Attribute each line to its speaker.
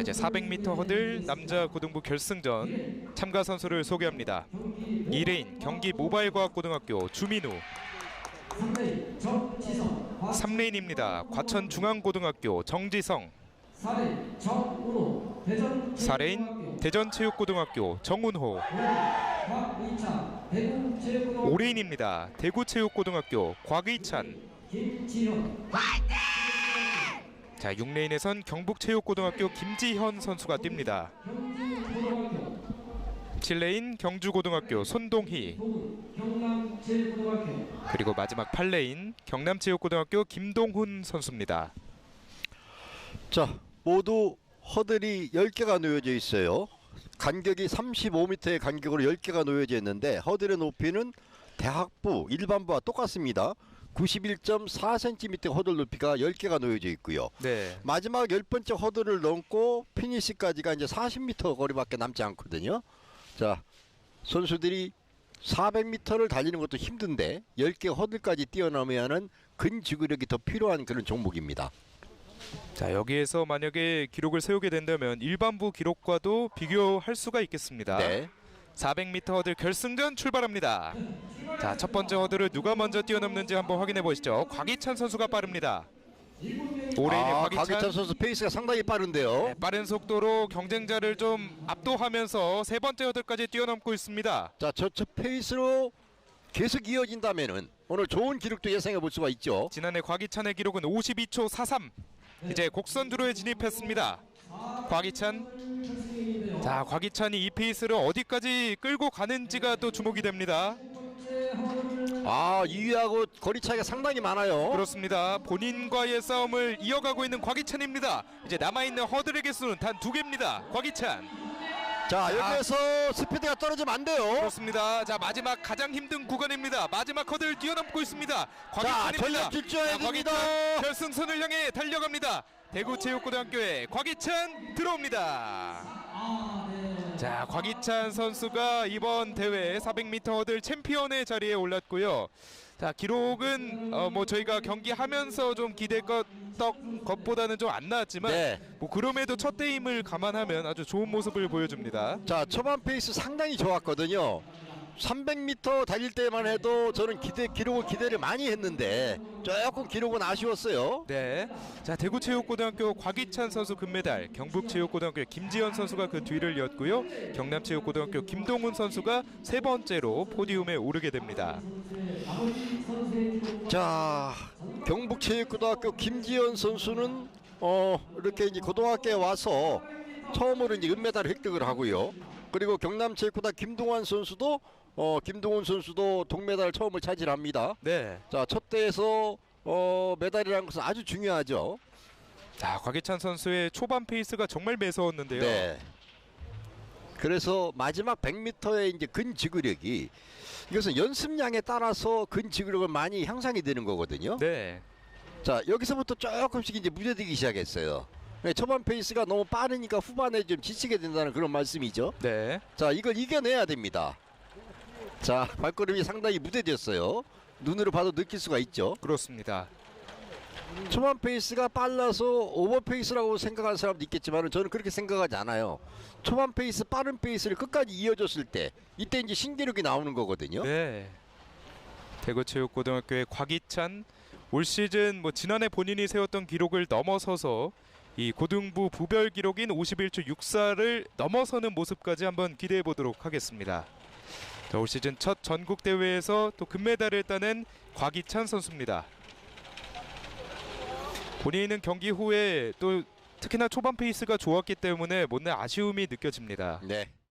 Speaker 1: 자 이제 400m 허들 남자 고등부 결승전 참가 선수를 소개합니다. 2레인 경기 모바일과학고등학교 주민우 3레인입니다. 과천중앙고등학교 정지성 4레인 대전체육고등학교 정운호 5레인입니다. 대구체육고등학교 곽의찬 자 6레인에선 경북체육고등학교 김지현 선수가 뜁니다. 7레인 경주고등학교 손동희 그리고 마지막 8레인 경남체육고등학교 김동훈 선수입니다.
Speaker 2: 자, 모두 허들이 10개가 놓여져 있어요. 간격이 35m의 간격으로 10개가 놓여져 있는데 허들의 높이는 대학부 일반부와 똑같습니다. 91.4cm 허들 높이가 10개가 놓여져 있고요.
Speaker 1: 네.
Speaker 2: 마지막 열 번째 허들을 넘고 피니시까지가 이제 40m 거리밖에 남지 않거든요. 자, 선수들이 400m를 달리는 것도 힘든데 10개 허들까지 뛰어넘으면은 근지구력이 더 필요한 그런 종목입니다.
Speaker 1: 자 여기에서 만약에 기록을 세우게 된다면 일반부 기록과도 비교할 수가 있겠습니다.
Speaker 2: 네.
Speaker 1: 400m 허들 결승전 출발합니다. 자 첫 번째 허들을 누가 먼저 뛰어넘는지 한번 확인해 보시죠. 곽희찬 선수가 빠릅니다. 올해인의
Speaker 2: 아,
Speaker 1: 곽희찬
Speaker 2: 곽희찬 선수 페이스가 상당히 빠른데요.
Speaker 1: 네, 빠른 속도로 경쟁자를 좀 압도하면서 세 번째 허들까지 뛰어넘고 있습니다.
Speaker 2: 자, 저, 저 페이스로 계속 이어진다면은 오늘 좋은 기록도 예상해 볼 수가 있죠.
Speaker 1: 지난해 곽희찬의 기록은 52초 43. 이제 곡선 드로에 진입했습니다. 곽희찬. 자, 곽희찬이 이 페이스를 어디까지 끌고 가는지가 또 주목이 됩니다.
Speaker 2: 아, 2위하고 거리 차이가 상당히 많아요.
Speaker 1: 그렇습니다. 본인과의 싸움을 이어가고 있는 곽희찬입니다. 이제 남아 있는 허들의 개수는 단 두 개입니다. 곽희찬.
Speaker 2: 자, 여기에서 스피드가 떨어지면 안 돼요.
Speaker 1: 그렇습니다. 자, 마지막 가장 힘든 구간입니다. 마지막 허들 뛰어넘고 있습니다. 곽희찬입니다.
Speaker 2: 전력 질주해야
Speaker 1: 자,
Speaker 2: 됩니다.
Speaker 1: 곽희찬 결승선을 향해 달려갑니다. 대구체육고등학교에 곽희찬 들어옵니다. 자, 곽희찬 선수가 이번 대회 400m 허들 챔피언의 자리에 올랐고요. 자, 기록은 어, 뭐 저희가 경기하면서 좀 기대했던 것보다는 좀 안 나왔지만
Speaker 2: 네.
Speaker 1: 뭐 그럼에도 첫 대임을 감안하면 아주 좋은 모습을 보여줍니다.
Speaker 2: 자, 초반 페이스 상당히 좋았거든요. 300m 달릴 때만 해도 저는 기대 기록을 기대를 많이 했는데 조금 기록은 아쉬웠어요.
Speaker 1: 네. 자, 대구체육고등학교 곽희찬 선수 금메달, 경북체육고등학교 김지현 선수가 그 뒤를 이었고요. 경남체육고등학교 김동훈 선수가 세 번째로 포디움에 오르게 됩니다.
Speaker 2: 자, 경북체육고등학교 김지현 선수는 어 이렇게 이제 고등학교에 와서 처음으로 이제 은메달을 획득을 하고요. 그리고 경남체육고등학교 김동환 선수도 어 김동훈 선수도 동메달 처음을 차지합니다.
Speaker 1: 네.
Speaker 2: 자, 첫 대에서 어 메달이라는 것은 아주 중요하죠.
Speaker 1: 자, 곽희찬 선수의 초반 페이스가 정말 매서웠는데요.
Speaker 2: 네. 그래서 마지막 100m의 이제 근지구력이 이것은 연습량에 따라서 근지구력을 많이 향상이 되는 거거든요.
Speaker 1: 네.
Speaker 2: 자 여기서부터 조금씩 이제 무뎌지기 시작했어요. 네, 초반 페이스가 너무 빠르니까 후반에 좀 지치게 된다는 그런 말씀이죠.
Speaker 1: 네.
Speaker 2: 자 이걸 이겨내야 됩니다. 자 발걸음이 상당히 무뎌졌어요. 눈으로 봐도 느낄 수가 있죠.
Speaker 1: 그렇습니다.
Speaker 2: 초반 페이스가 빨라서 오버 페이스라고 생각하는 사람도 있겠지만 저는 그렇게 생각하지 않아요. 초반 페이스 빠른 페이스를 끝까지 이어줬을 때 이때 이제 신기록이 나오는 거거든요.
Speaker 1: 네. 대구체육고등학교의 곽희찬 올 시즌 뭐 지난해 본인이 세웠던 기록을 넘어서서 이 고등부 부별 기록인 51초 64를 넘어서는 모습까지 한번 기대해 보도록 하겠습니다. 자, 올 시즌 첫 전국 대회에서 또 금메달을 따낸 곽희찬 선수입니다. 본인은 경기 후에 또 특히나 초반 페이스가 좋았기 때문에 못내 아쉬움이 느껴집니다.
Speaker 2: 네.